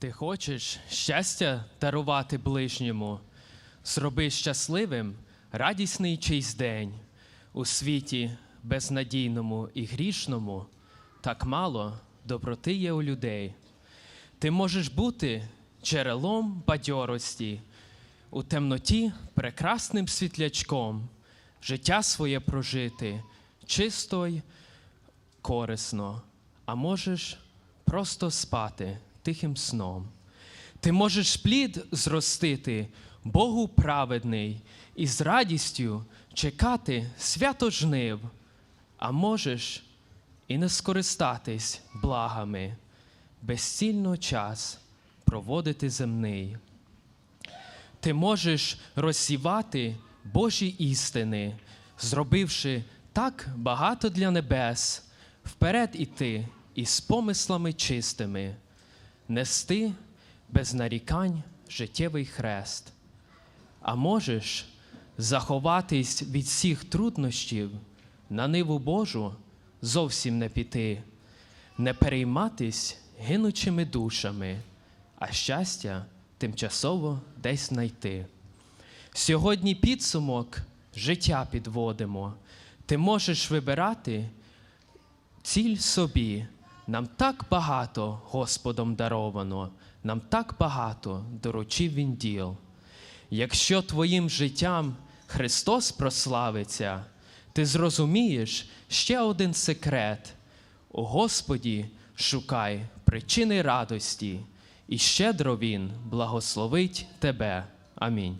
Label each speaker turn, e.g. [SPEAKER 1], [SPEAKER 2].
[SPEAKER 1] Ти хочеш щастя дарувати ближньому, зроби щасливим радісний чийсь день у світі безнадійному і грішному, так мало доброти є у людей. Ти можеш бути джерелом бадьорості, у темноті прекрасним світлячком, життя своє прожити чисто й корисно, а можеш просто спати тихим сном. Ти можеш плід зростити, Богу праведний, і з радістю чекати свято жнив, а можеш і не скористатись благами, безцільно час проводити земний. Ти можеш розсівати Божі істини, зробивши так багато для небес, вперед іти із помислами чистими, нести без нарікань життєвий хрест. А можеш заховатись від всіх труднощів, на ниву Божу зовсім не піти, не перейматись гинучими душами, а щастя тимчасово десь знайти. Сьогодні підсумок життя підводимо. Ти можеш вибирати ціль собі. Нам так багато Господом даровано, нам так багато доручив Він діл. Якщо твоїм життям Христос прославиться, ти зрозумієш ще один секрет. У Господі шукай причини радості, і щедро Він благословить тебе. Амінь.